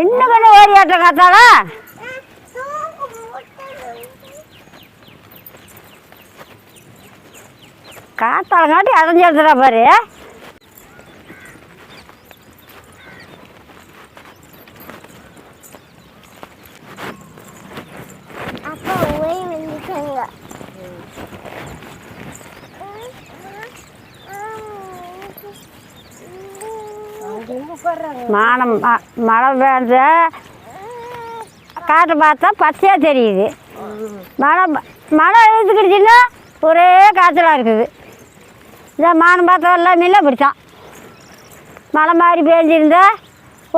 என்ன பண்ண ஓடியாட்ட காத்தால? காத்தாளங்காட்டி காட்டி அடைஞ்சிருந்துடா பாரு. மானம் மழை பெய்ஞ்ச காற்று பார்த்தா பச்சையாக தெரியுது. மழை மழை இழுத்துக்கிடுச்சுன்னா ஒரே காய்ச்சலாக இருக்குது. இந்த மானம் பார்த்தா எல்லாமே பிடிச்சான். மழை மாதிரி பேஞ்சிருந்தா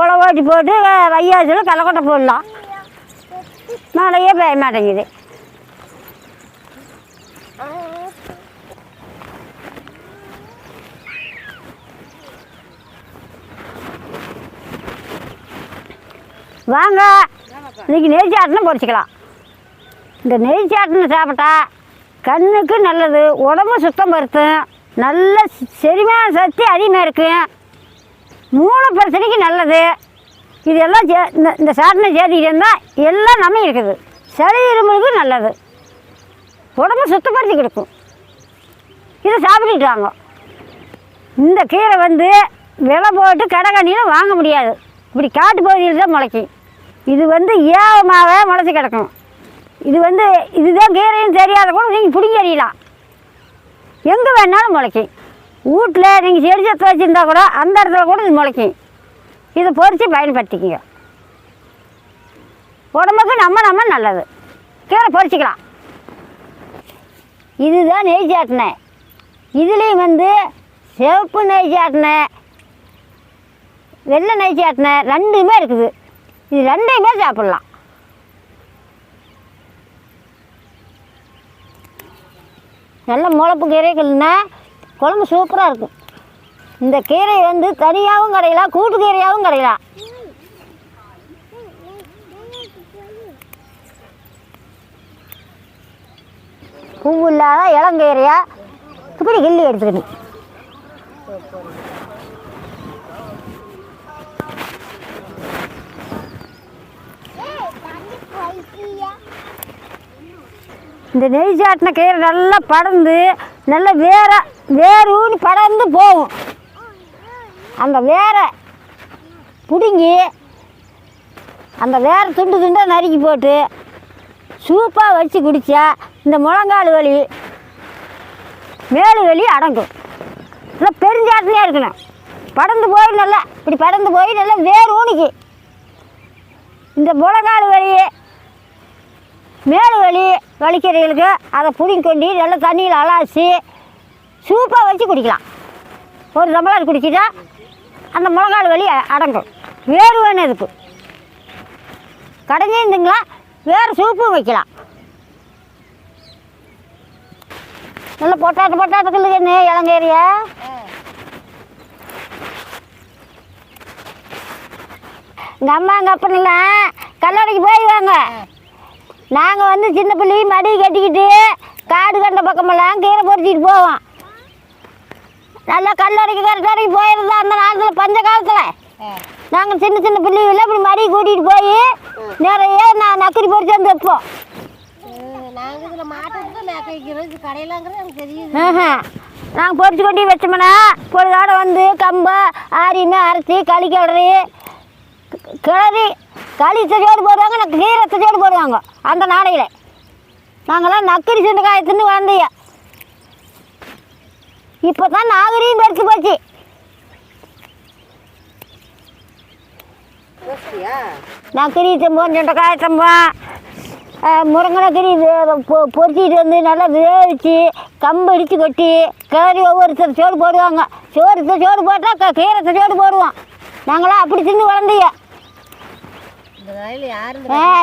உழ ஓட்டி போட்டு வையாசில் களைக்கொட்டை போடலாம். மழையே பெய்ய மாட்டேங்குது. வாங்க. இன்னைக்கு நெய் சாட்டினா பொறிச்சிக்கலாம். இந்த நெய் சாட்டினு சாப்பிட்டா கண்ணுக்கு நல்லது உடம்பு சுத்தம் பருத்தும் நல்ல செரிமான சக்தி அதிகமாக இருக்கும் மூளை பிரச்சனைக்கு நல்லது. இதெல்லாம் சே- இந்த இந்த சாட்டினை சேர்த்துக்கிட்டு இருந்தால் எல்லாம் நம்ம இருக்குது. சளி இருமலுக்கு நல்லது. உடம்பு சுத்தப்படுத்தி கொடுக்கும். இதை சாப்பிட்டுட்டு வாங்க. இந்த கீரை வந்து விலை போட்டு கடைக்கண்ணியில் வாங்க முடியாது. இப்படி காட்டு பகுதியில் தான் முளைக்கும். இது வந்து ஏவமாகவே முளைச்சி கிடக்கும். இது வந்து இதுதான் கீரைன்னு தெரியாத கூட நீங்கள் பிடிங்கி எறியலாம் எங்கே வேணாலும் முளைக்கும். வீட்டில் நீங்கள் செடி சத்து வச்சுருந்தா கூட அந்த இடத்துல கூட இது முளைக்கும். இதை பொறித்து பயன்படுத்திக்கங்க. உடம்புக்கு நம்ம நம்ம நல்லது. கீரை பொறிச்சிக்கலாம். இதுதான் நெய் சாட்டினை. இதுலேயும் வந்து சிவப்பு நெய் சாட்டினை வெள்ளை நெய் சாட்டினை ரெண்டுமே இருக்குது. இது ரெண்டையுமே சாப்பிட்லாம். நல்ல முளப்பு கீரைகள்னா குழம்பு சூப்பராக இருக்கும். இந்த கீரை வந்து தனியாகவும் கிடைக்கலாம் கூட்டு கீரையாகவும் கிடைக்கலாம். பூ இல்லாத இளங்கீரையாக இப்படி கிள்ளி எடுத்துக்கணும். இந்த நெய் சாட்டின கீரை நல்லா படர்ந்து நல்லா வேற வேர் ஊனி படர்ந்து போகும். அந்த வேற பிடுங்கி அந்த வேற துண்டு துண்டாக நறுக்கி போட்டு சூப்பாக வச்சு குடித்தா இந்த முழங்கால் வலி மேலு வலி அடங்கும். நல்லா பெருஞ்சாட்டினே இருக்கணும். படர்ந்து போய் நல்லா இப்படி படர்ந்து போய் நல்லா வேர் ஊனிக்கு இந்த முழங்கால் வலி மேலு வலி வலிக்கிறவங்களுக்கு அதை புடிங்க கொண்டு நல்லா தண்ணியில் அலாசி சூப்பாக வச்சு குடிக்கலாம். ஒரு டம்ளர் குடிச்சிட்டா அந்த முழங்கால் வலி அடங்கும். வேறு வேணும் இதுக்கு கடைஞ்சிருந்துங்களா வேறு சூப்பும் வைக்கலாம். நல்லா பொட்டாட்டு பொட்டாட்டு இல்லைங்க இளங்கேரியா எங்கள் அம்மா எங்கள் அப்பனெல்லாம் போய் போயிடுவாங்க. நாங்கள் வந்து சின்ன பிள்ளை மடி கட்டிக்கிட்டு காடு கண்ட பக்கமெல்லாம் கீரை பொறிச்சிட்டு போவோம். நல்லா கல்லறைக்கு கரட்டறைக்கு போயிருந்தா அந்த காலத்தில் பஞ்ச காலத்தில். நாங்கள் சின்ன சின்ன பிள்ளைகள இப்படி மடி கூட்டிகிட்டு போய் நிறைய நான் நக்கரி பொறிச்சு வந்து வைப்போம். நாங்கள் பொறிச்சு கொண்டு வச்சோம்னா பொழுதாட வந்து கம்பை ஆரியுமே அரைச்சி களி கிளறி கிளறி களி தச்சோடு போடுவாங்க நான் கீரை தச்சோடு போடுவாங்க அந்த நாளையில். நாங்களாம் நக்கரி சுண்டு காயத்துன்னு வந்தைய இப்போ தான் நாகரிகம் பெருத்து போச்சு. நக்கரி தம்போம் சுண்டைக்காய் தம்போம் முருங்கனக்கறி பொறிச்சிட்டு வந்து நல்லா வேவிச்சு கம்பு இடித்து கொட்டி கிளறி ஒவ்வொருத்தர் சோறு போடுவாங்க. சோறு சோறு போட்டால் கீரை சோறு போடுவோம். நாங்களாம் அப்படி தின்னு வளர்ந்தீங்க.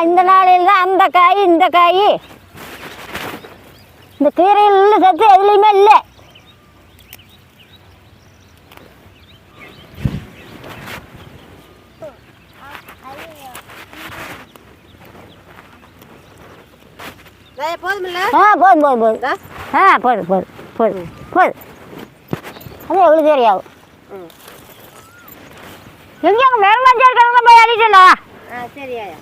இந்த நாளையில் தான் அந்த காய் இந்த காய். இந்த கீரையில் சத்து எதுலேயுமே இல்லை. ஆ போதும் போதும் போதும். ஆ போதும் போதும் போதும் போதும். அது எவ்வளோ கீரை ஆகும் எங்கே அங்கே வேறு மஞ்சள் இருக்காங்க போய் அடிட்டல ஆ சரி ஆயா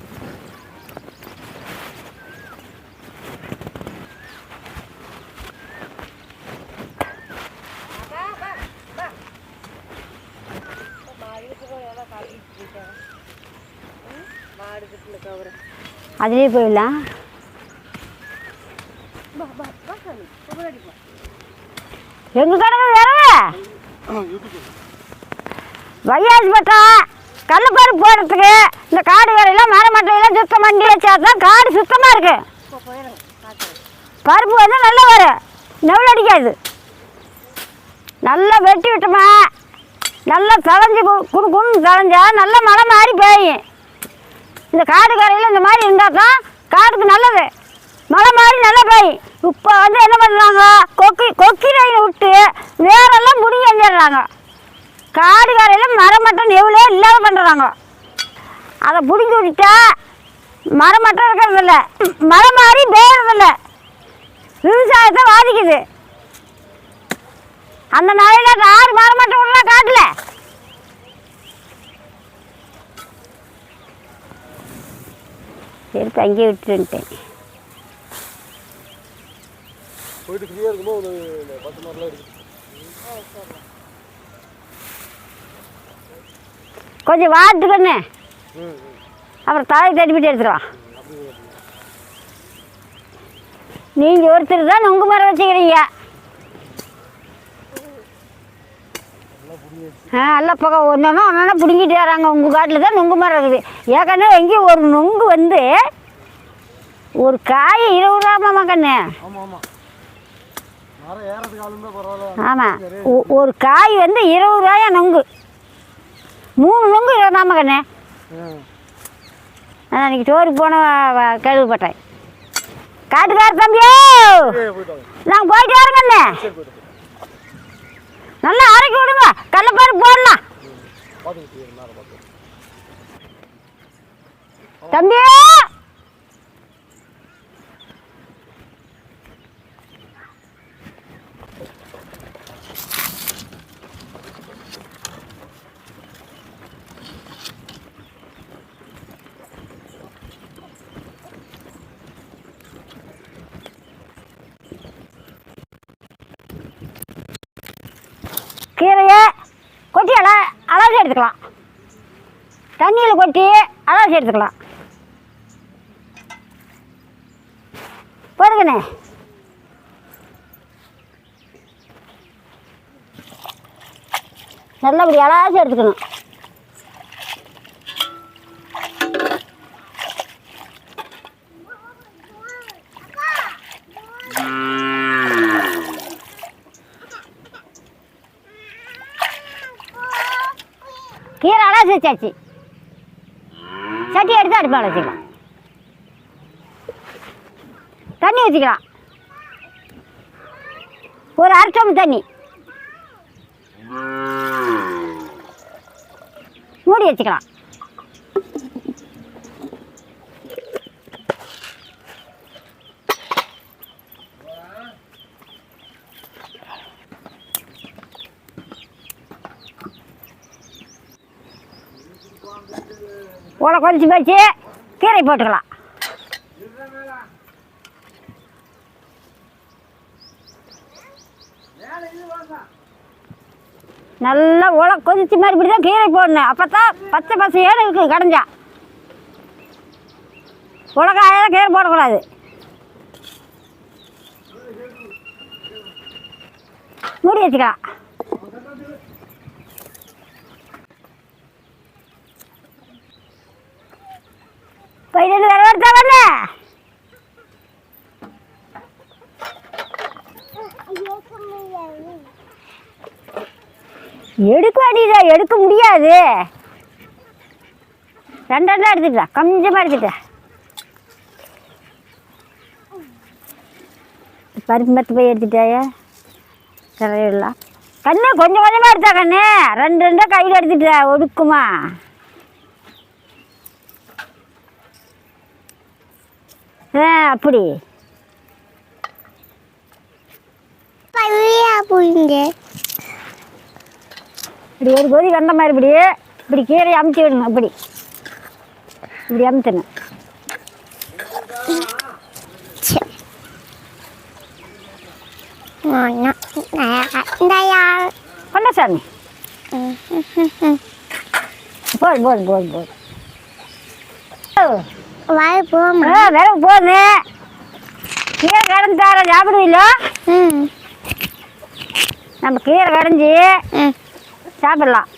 அதுலேயே போயிடலாம். எங்கே கிடக்குது வேறவே வையாசி பட்டா கடலப்பருப்பு போடுறதுக்கு இந்த காடு வேலையெல்லாம் மர மட்டையெல்லாம் சுத்தம் பண்ணி வச்சா தான் காடு சுத்தமாக இருக்கு. பருப்பு வந்து நல்லா வரும் நெல் அடிக்காது. நல்லா வெட்டி விட்டோமா நல்லா தளைஞ்சு குடு குடுன்னு தளைஞ்சா நல்லா மழை மாதிரி பெய்யும். இந்த காடு கரையில் இந்த மாதிரி இருந்தால் தான் காடுக்கு நல்லது. மழை மாதிரி நல்லா பெய்யும். இப்போ வந்து என்ன பண்ணுறாங்க கொக்கி கொக்கி ரயில் விட்டு வேரெல்லாம் முடிஞ்சு வந்துடுறாங்க காடு கரையில் மரம் மட்டும் எவ்வளோ இல்லாத பண்ணுறாங்க அதை பிடிங்கி விட்டுட்டா மரம் மட்டும் இருக்கிறதில்ல மழை மாதிரி பெய்யறதில்ல விவசாயத்தை பாதிக்குது. அந்த நாளையில ஆறு மரம் மட்டும் விடலாம் காட்டுல. சரி அங்கேயே விட்டுருன்ட்டேன் போயிட்டு ஃப்ரீயாக இருக்கும்போது ஒரு பத்து மாதிரிலாம் இருக்குது கொஞ்சம் வாத்துக்கண்ணு அப்புறம் தலை தட்டிப்பிட்டு எடுத்துருவான் நீங்கள் ஒருத்தர் தான் நொங்கு மரம் வச்சுக்கிறீங்க. ஆ எல்லாம் பக்கம் ஒன்று ஒன்று பிடுங்கிட்டு வராங்க. உங்கள் காட்டில் தான் நொங்கு மரம் இருக்குது. ஏற்கனவே எங்கேயும் ஒரு நொங்கு வந்து ஒரு காய் இருபது ரூபாமா கண்ணு ஆமாம் ஒரு காய் வந்து இருபது ரூபாயா நொங்கு. மூணு நொங்கு இருபதாம கண்ணு? அதான் அன்றைக்கி டோருக்கு போன கேள்விப்பட்டேன். காட்டுக்கார தம்பியோ! நாங்கள் போயிட்டு போயிட்டு வாங்க. நல்லா அரைக்கி விடுங்க. கடலப்பருப்பு போடலாம். பார்த்துக்கிட்டு கீரையை கொட்டி அல அலசி எடுத்துக்கலாம். தண்ணியில் கொட்டி அலசி எடுத்துக்கலாம். போதுங்கண்ணே. நல்லபடி அலாசி எடுத்துக்கணும். கீரை வச்சாச்சு சட்டி எடுத்து அடுப்பால் வச்சுக்கலாம் தண்ணி வச்சுக்கலாம் ஒரு அரை டம்ளர் தண்ணி மூடி வச்சுக்கலாம் ஓலை கொஞ்சம் வச்சு கீரை போட்டுக்கலாம். நல்லா உலை கொதிச்சு மாதிரி இப்படி தான் கீரை போடணும். அப்போ தான் பச்சை பசையோடு இருக்குது கடைஞ்சா. உலகாயெல்லாம் கீரை போடக்கூடாது. மூடி வச்சுக்கலாம். எடுக்க வேண்டியதா எடுக்க முடியாது. ரெண்டெண்ணா எடுத்துக்கிட்டா கொஞ்சமாக எடுத்துட்டேன் பருப்பு மத்து போய் எடுத்துட்டாயா கரையிடலாம் கண்ணு கொஞ்சம் கொஞ்சமாக எடுத்தா கண்ணு. ரெண்டு ரெண்டாக கையில் எடுத்துட்டா ஒடுக்குமா? ஆ அப்படி. பையா இப்படி ஒரு கொதி வந்த மாதிரி இப்படி இப்படி கீரை அமுத்தி விடணும் இப்படி இப்படி அமுத்தணும். பண்ண சாமி. போடு போடு போடு போடு. வாய போமா? விறகு போகுது. கீரை கடைஞ்சி தர சாப்பிடுவீங்கள நம்ம கீரை கடைஞ்சி சாப்பிடலாம்.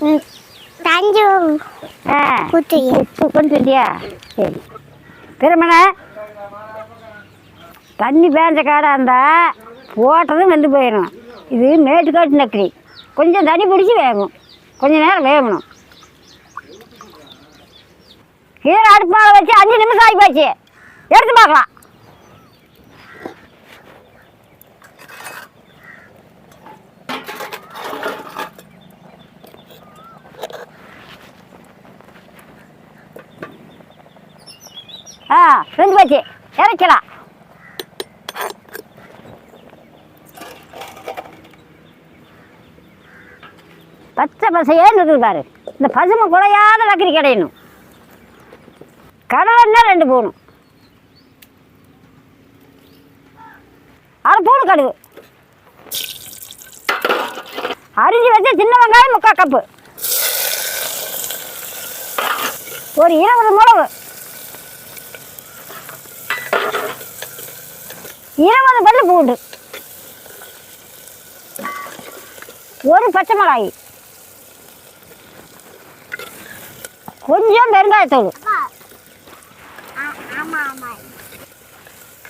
ம். தஞ்சு ஆ. கொண்டு வந்துட்டியா சரி. திருமண தண்ணி பேஞ்ச காடாக இருந்தால் போட்டதும் வெந்து போயிடும் இது மேட்டுக்காட்டு நக்கடி கொஞ்சம் தண்ணி பிடிச்சி வேகும் கொஞ்சம் நேரம் வேகணும். கீரை அடுப்பால் வச்சு அஞ்சு நிமிஷம் ஆகி போச்சு. எடுத்து பார்க்கலாம். ஆ வெந்து போச்சு இறக்கலாம் பச்சை பசையேன்னு இருக்குது பாரு. இந்த பசுமை குலையாத லக்கரி கிடையணும். கடலைன்னா ரெண்டு போகணும். அரை பூணு கடுகு. அரிஞ்சு வச்ச சின்ன வெங்காயம் முக்கால் கப்பு. ஒரு இருபது மிளகு இருபது பல்லு பூண்டு. ஒரு பச்சை மிளகாய். கொஞ்சம் பெருங்காயத்தூள்.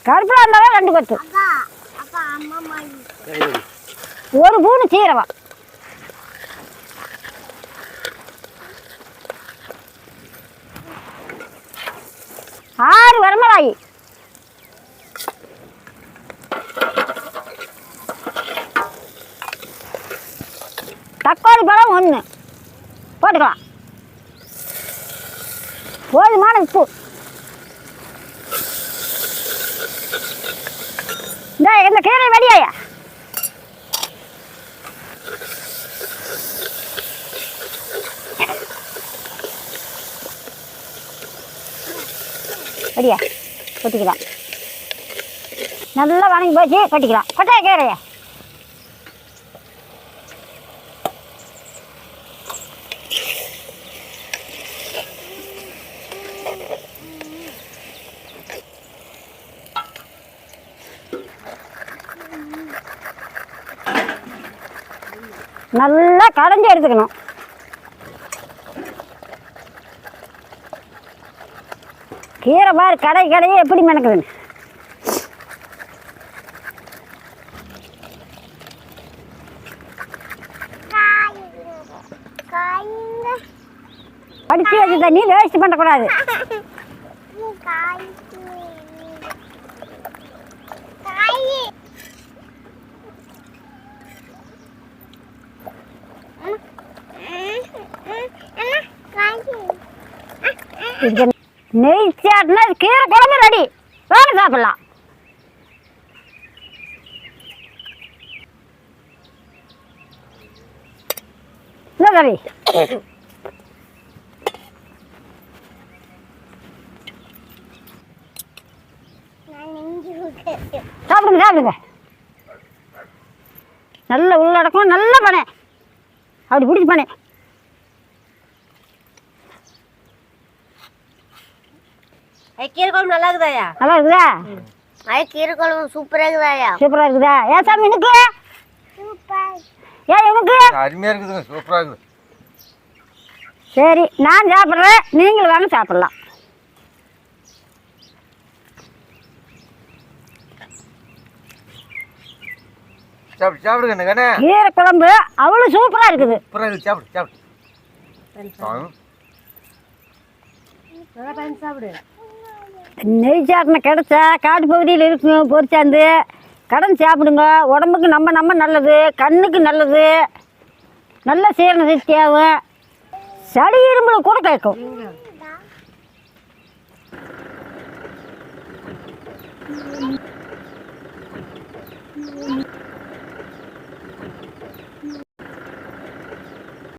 கருப்பில் இருந்தாலும் ரெண்டு கொத்து. ஒரு பூண்டு சீரகம். ஆறு வரமிளகாய் தக்காளி பழம் ஒன்று போட்டுக்கலாம். போதுமான உப்பு. இந்த இந்த கீரை வெடியாயா. ரெடியா கொட்டிக்கலாம். நல்லா வணங்கி போச்சு கொட்டிக்கலாம். கொட்டாய கீரையா. நல்லா கடைஞ்சி எடுத்துக்கணும். கீரை பாரு கடை கடையே எப்படி மணக்குதுன்னு காய்ங்க. படிச்சு வச்சு தண்ணி வேஸ்ட் பண்ணக்கூடாது காய் காய் இதுக்கு நெய் சாட்டினா கீரை குழம்பு ரெடி வாங்க சாப்பிடலாம். இல்லை ரவி சாப்பிடுங்க சாப்பிடுங்க. நல்ல உள்ளடக்கம் நல்ல பனை. அப்படி பிடிச்சி பனை. கீரை குழம்பு நல்லா இருக்குதாயா நல்லா இருக்குதா ஐ கீரை குழம்பு சூப்பரா இருக்குதாயா சூப்பராக இருக்குதா? ஏன் சாமி எனக்கு சூப்பர் ஏன் இருக்குதுங்க இருக்குது. சரி நான் சாப்பிட்றேன். நீங்களும் வாங்க சாப்பிட்லாம். சாப்பிடு சாப்பிடுங்க கீரை குழம்பு அவ்வளோ சூப்பராக இருக்குது. சூப்பராக இருக்குது சாப்பிடு சாப்பிடு. நெய் கிடச்சா காட்டு பகுதியில் இருக்கும் பொறிச்சாந்து கடன் சாப்பிடுங்க. உடம்புக்கு நம்ம நம்ம நல்லது கண்ணுக்கு நல்லது. நல்ல சீரண சக்தியாகும் சளி இரும்புல கூட கேட்கும்.